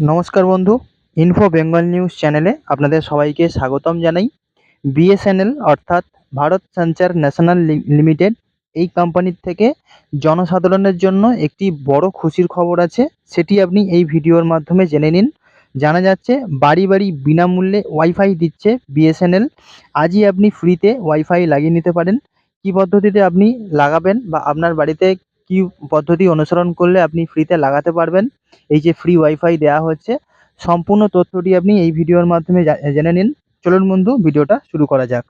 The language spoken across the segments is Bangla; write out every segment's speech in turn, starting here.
নমস্কার বন্ধু ইনফো বেঙ্গল নিউজ চ্যানেলে আপনাদের সবাইকে স্বাগতম জানাই। বিএসএনএল অর্থাৎ ভারত সঞ্চার ন্যাশনাল লিমিটেড এই কোম্পানির থেকে জনসাধারণের জন্য একটি বড় খুশির খবর আছে, সেটি আপনি এই ভিডিওর মাধ্যমে জেনে নিন। জানা যাচ্ছে, বাড়ি বাড়ি বিনামূল্যে ওয়াইফাই দিচ্ছে বিএসএনএল আজই আপনি ফ্রিতে ওয়াইফাই লাগিয়ে নিতে পারেন। কী পদ্ধতিতে আপনি লাগাবেন বা আপনার বাড়িতে কী পদ্ধতি অনুসরণ করলে আপনি ফ্রিতে লাগাতে পারবেন? এই যে ফ্রি ওয়াইফাই দেওয়া হচ্ছে, সম্পূর্ণ তথ্যটি আপনি এই ভিডিওর মাধ্যমে জেনে নিন। চলুন বন্ধু, ভিডিওটা শুরু করা যাক।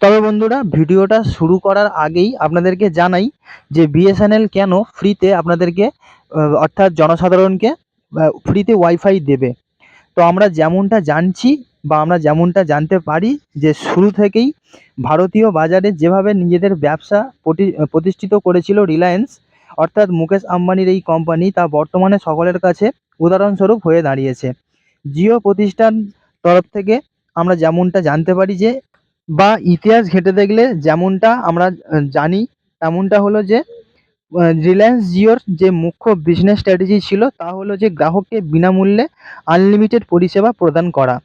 তবে বন্ধুরা, ভিডিওটা শুরু করার আগেই আপনাদেরকে জানাই যে বিএসএনএল কেন ফ্রিতে আপনাদেরকে অর্থাৎ জনসাধারণকে ফ্রিতে ওয়াইফাই দেবে? তো আমরা যেমনটা জানছি বা আমরা যেমনটা জানতে পারি যে শুরু থেকেই ভারতীয় বাজারে যেভাবে নিজেদের ব্যবসা প্রতি- প্রতিষ্ঠিত করেছিল রিলায়েন্স অর্থাৎ মুকেশ আম্বানির এই কোম্পানি তা বর্তমানে সকলের কাছে উদাহরণস্বরূপ হয়ে দাঁড়িয়েছে। জিও প্রতিষ্ঠান তরফ থেকে আমরা যেমনটা জানতে পারি যে, বা ইতিহাস ঘেঁটে দেখলে যেমনটা আমরা জানি, তেমনটা হলো যে রিলায়েন্স জিওর যে মুখ্য বিজনেস স্ট্র্যাটেজি ছিল তা হলো যে গ্রাহককে বিনামূল্যে আনলিমিটেড পরিষেবা প্রদান করা।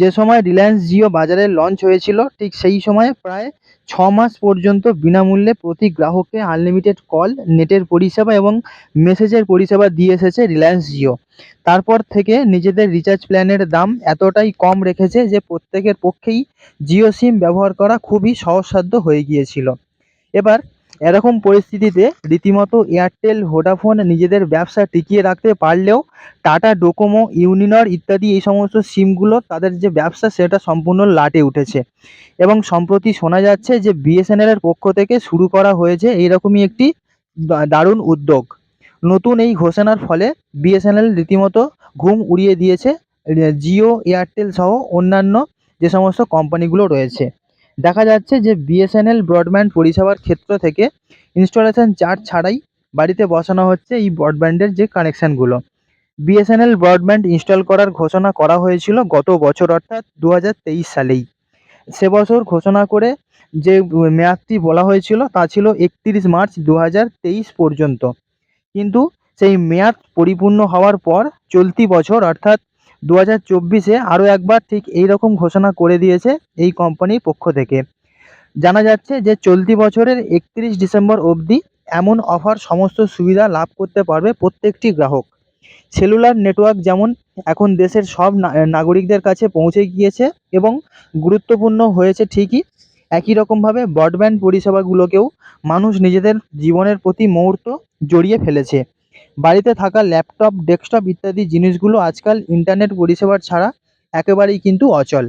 যে সময় রিলায়েন্স জিও বাজারে লঞ্চ হয়েছিল, ঠিক সেই সময় প্রায় ছ মাস পর্যন্ত বিনামূল্যে প্রতি গ্রাহককে আনলিমিটেড কল নেটের পরিষেবা এবং মেসেজের পরিষেবা দিয়ে এসেছে রিলায়েন্স জিও তারপর থেকে নিজেদের রিচার্জ প্ল্যানের দাম এতটাই কম রেখেছে যে প্রত্যেকের পক্ষেই জিও সিম ব্যবহার করা খুবই সহজসাধ্য হয়ে গিয়েছিল। এবার এরকম পরিস্থিতিতে রীতিমতো এয়ারটেল, ভোডাফোন নিজেদের ব্যবসা টিকিয়ে রাখতে পারলেও টাটা, ডোকোমো, ইউনিনর ইত্যাদি এই সমস্ত সিমগুলো তাদের যে ব্যবসা সেটা সম্পূর্ণ লাটে উঠেছে। এবং সম্প্রতি শোনা যাচ্ছে যে বিএসএনএল এর পক্ষ থেকে শুরু করা হয়েছে এইরকমই একটি দারুণ উদ্যোগ। নতুন এই ঘোষণার ফলে বিএসএনএল রীতিমতো ঘুম উড়িয়ে দিয়েছে। জিও, এয়ারটেল সহ অন্যান্য যে সমস্ত কোম্পানিগুলো রয়েছে। দেখা যাচ্ছে যে বিএসএনএল ব্রডব্যান্ড পরিষেবার ক্ষেত্র থেকে ইনস্টলেশন চার্জ ছাড়াই বাড়িতে বসানো হচ্ছে এই ব্রডব্যান্ডের যে কানেকশানগুলো বিএসএনএল ব্রডব্যান্ড ইনস্টল করার ঘোষণা করা হয়েছিল গত বছর, অর্থাৎ দু হাজার তেইশ সালেই। সে বছর ঘোষণা করে যে মেয়াদটি বলা হয়েছিল তা ছিল একত্রিশ মার্চ দু হাজার তেইশ পর্যন্ত। কিন্তু সেই মেয়াদ পরিপূর্ণ হওয়ার পর চলতি বছর, অর্থাৎ দু হাজার চব্বিশে আরও একবার ঠিক এই রকম ঘোষণা করে দিয়েছে এই কোম্পানির পক্ষ থেকে। জানা যাচ্ছে যে চলতি বছরের একত্রিশ ডিসেম্বর অবধি এমন অফার সমস্ত সুবিধা লাভ করতে পারবে প্রত্যেকটি গ্রাহক। সেলুলার নেটওয়ার্ক যেমন এখন দেশের সব নাগরিকদের কাছে পৌঁছে গিয়েছে এবং গুরুত্বপূর্ণ হয়েছে ঠিকই, একই রকমভাবে ব্রডব্যান্ড পরিষেবাগুলোকেও মানুষ নিজেদের জীবনের প্রতি মুহূর্ত জড়িয়ে ফেলেছে। বাড়িতে থাকা ল্যাপটপ, ডেস্কটপ ইত্যাদি জিনিসগুলো আজকাল ইন্টারনেট পরিষেবার ছাড়া একেবারেই কিন্তু অচল।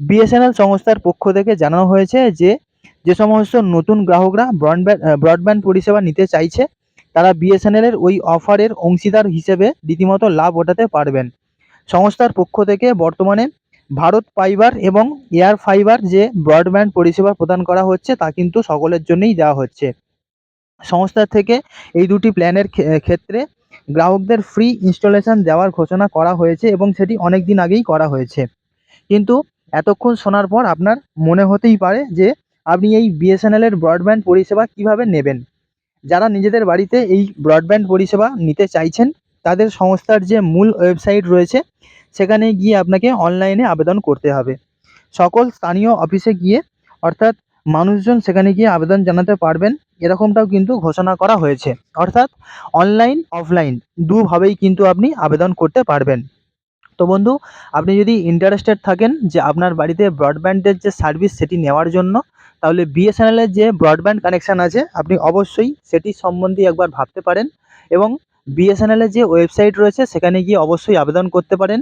বিএসএনএল সংস্থার পক্ষ থেকে জানানো হয়েছে যে যে সমস্ত নতুন গ্রাহকরা ব্রডব্যান্ড ব্রডব্যান্ড পরিষেবা নিতে চাইছে, তারা বিএসএনএল এর ওই অফারের অংশীদার হিসেবে রীতিমতো লাভ ওঠাতে পারবেন। সংস্থার পক্ষ থেকে বর্তমানে ভারত ফাইবার এবং এয়ার ফাইবার যে ব্রডব্যান্ড পরিষেবা প্রদান করা হচ্ছে তা কিন্তু সকলের জন্যই দেওয়া হচ্ছে। সংস্থা থেকে এই দুটি প্ল্যানের ক্ষেত্রে গ্রাহকদের ফ্রি ইনস্টলেশন দেওয়ার ঘোষণা করা হয়েছে এবং সেটি অনেক দিন আগেই করা হয়েছে। কিন্তু এতক্ষণ শোনার পর আপনার মনে হতেই পারে যে আপনি এই বিএসএনএল এর ব্রডব্যান্ড পরিষেবা কীভাবে নেবেন? যারা নিজেদের বাড়িতে এই ব্রডব্যান্ড পরিষেবা নিতে চাইছেন, তাদের সংস্থার যে মূল ওয়েবসাইট রয়েছে, সেখানে গিয়ে আপনাকে অনলাইনে আবেদন করতে হবে। সকল স্থানীয় অফিসে গিয়ে, অর্থাৎ মানুষজন সেখানে গিয়ে আবেদন জানাতে পারবেন। এরকমটাও কিন্তু ঘোষণা করা হয়েছে। অর্থাৎ অনলাইন অফলাইন দুভাবেই কিন্তু আপনি আবেদন করতে পারবেন। তো বন্ধু, আপনি যদি ইন্টারেস্টেড থাকেন যে আপনার বাড়িতে ব্রডব্যান্ডের যে সার্ভিস সেটি নেওয়ার জন্য, তাহলে বিএসএনএলের যে ব্রডব্যান্ড কানেকশান আছে, আপনি অবশ্যই সেটি সম্বন্ধে একবার ভাবতে পারেন এবং বিএসএনএলের যে ওয়েবসাইট রয়েছে, সেখানে গিয়ে অবশ্যই আবেদন করতে পারেন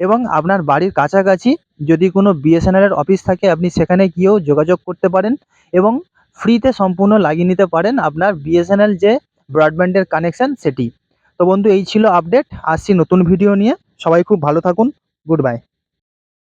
এবং আপনার বাড়ির কাছাকাছি যদি কোনো বিএসএনএলের অফিস থাকে, আপনি সেখানে গিয়েও যোগাযোগ করতে পারেন এবং ফ্রিতে সম্পূর্ণ লাগিয়ে নিতে পারেন আপনার বিএসএনএল যে ব্রডব্যান্ডের কানেকশান সেটি। তো বন্ধু, এই ছিল আপডেট আসছি নতুন ভিডিও নিয়ে। সবাই খুব ভালো থাকুন। Good bye